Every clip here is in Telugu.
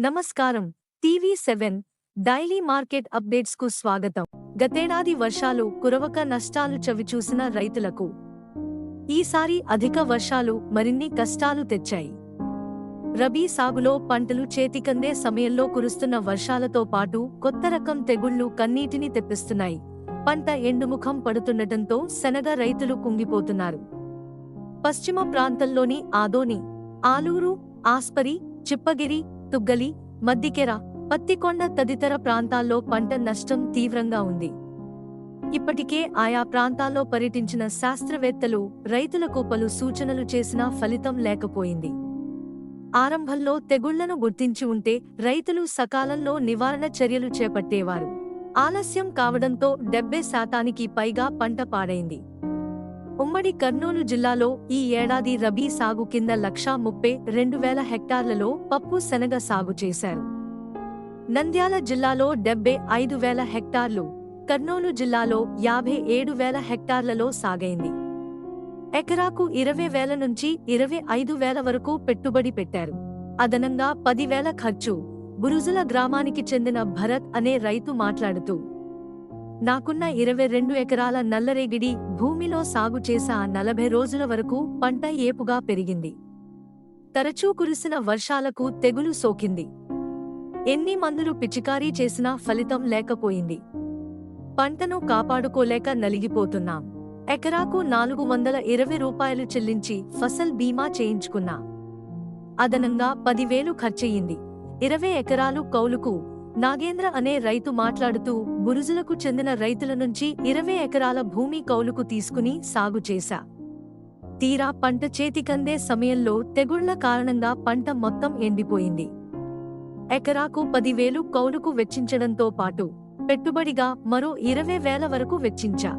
నమస్కారం. టీవీ సెవెన్ డైలీ మార్కెట్ అప్డేట్స్కు స్వాగతం. గతేడాది వర్షాలు కురవక నష్టాలు చవిచూసిన రైతులకు ఈసారి అధిక వర్షాలు మరిన్ని కష్టాలు తెచ్చాయి. రబీ సాగులో పంటలు చేతికందే సమయంలో కురుస్తున్న వర్షాలతో పాటు కొత్త రకం తెగుళ్ళు కన్నీటిని తెప్పిస్తున్నాయి. పంట ఎండుముఖం పడుతుండటంతో శనగ రైతులు కుంగిపోతున్నారు. పశ్చిమ ప్రాంతంలోని ఆదోని ఆలూరు ఆస్పరి చిప్పగిరి తుగ్గలి మద్దికెర పత్తికొండ తదితర ప్రాంతాల్లో పంట నష్టం తీవ్రంగా ఉంది. ఇప్పటికే ఆయా ప్రాంతాల్లో పర్యటించిన శాస్త్రవేత్తలు రైతులకు పలు సూచనలు చేసినా ఫలితం లేకపోయింది. ఆరంభంలో తెగుళ్ళను గుర్తించి ఉంటే రైతులు సకాలంలో నివారణ చర్యలు చేపట్టేవారు. ఆలస్యం కావడంతో డెబ్బై శాతానికి పైగా పంట పాడైంది. ఉమ్మడి కర్నూలు జిల్లాలో ఈ ఏడాది రబీ సాగు కింద లక్షా ముప్పై రెండు వేల హెక్టార్లలో పప్పు శనగ సాగు చేశారు. నంద్యాల జిల్లాలో డెబ్బై ఐదు వేల హెక్టార్లు కర్నూలు జిల్లాలో యాభై ఏడు వేల హెక్టార్లలో సాగైంది. ఎకరాకు ఇరవై వేల నుంచి ఇరవై ఐదు వేల వరకు పెట్టుబడి పెట్టారు. అదనంగా పదివేల ఖర్చు బురుజుల గ్రామానికి చెందిన భరత్ అనే రైతు మాట్లాడుతూ నాకున్న ఇరవై రెండు ఎకరాల నల్లరేగిడి భూమిలో సాగు చేసా నలభై రోజుల వరకు పంట ఏపుగా పెరిగింది. తరచూ కురిసిన వర్షాలకు తెగులు సోకింది. ఎన్ని మందులు పిచికారీ చేసినా ఫలితం లేకపోయింది. పంటను కాపాడుకోలేక నలిగిపోతున్నాం. ఎకరాకు నాలుగు వందల ఇరవై రూపాయలు చెల్లించి ఫసల్ బీమా చేయించుకున్నా. అదనంగా పదివేలు ఖర్చయింది. ఇరవై ఎకరాలు కౌలుకు నాగేంద్ర అనే రైతు మాట్లాడుతూ బురుజులకు చెందిన రైతుల నుంచి ఇరవై ఎకరాల భూమి కౌలుకు తీసుకుని సాగు చేశా. తీరా పంట చేతికందే సమయంలో తెగుళ్ళ కారణంగా పంట మొత్తం ఎండిపోయింది. ఎకరాకు పదివేలు కౌలుకు వెచ్చించడంతో పాటు పెట్టుబడిగా మరో ఇరవై వేల వరకు వెచ్చించా.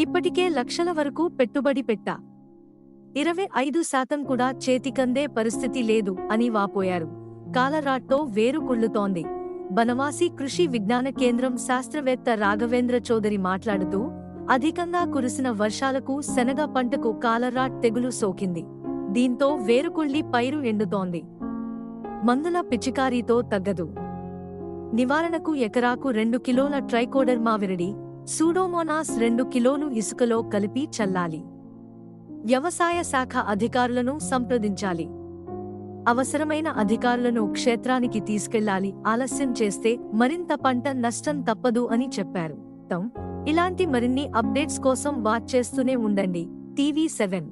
ఇప్పటికే లక్షల వరకు పెట్టుబడి పెట్టా. ఇరవై ఐదు శాతం కూడా చేతికందే పరిస్థితి లేదు అని వాపోయారు. కాలరాట్తో వేరు కుళ్ళుతోంది. బనవాసి కృషి విజ్ఞాన కేంద్రం శాస్త్రవేత్త రాఘవేంద్ర చౌదరి మాట్లాడుతూ అధికంగా కురిసిన వర్షాలకు శనగ పంటకు కాలరాట్ తెగులు సోకింది. దీంతో వేరుకుళ్ళి పైరు ఎండుతోంది. మందుల పిచికారీతో తగ్గదు. నివారణకు ఎకరాకు రెండు కిలోల ట్రైకోడర్మా విరడి సూడోమోనాస్ రెండు కిలోలు ఇసుకలో కలిపి చల్లాలి. వ్యవసాయ శాఖ అధికారులను సంప్రదించాలి. అవసరమైన అధికారులను క్షేత్రానికి తీసుకెళ్ళాలి ఆలస్యం చేస్తే మరింత పంట నష్టం తప్పదు అని చెప్పారు. తం. ఇలాంటి మరిన్ని అప్డేట్స్ కోసం వాచ్ చేస్తూనే ఉండండి. TV seven.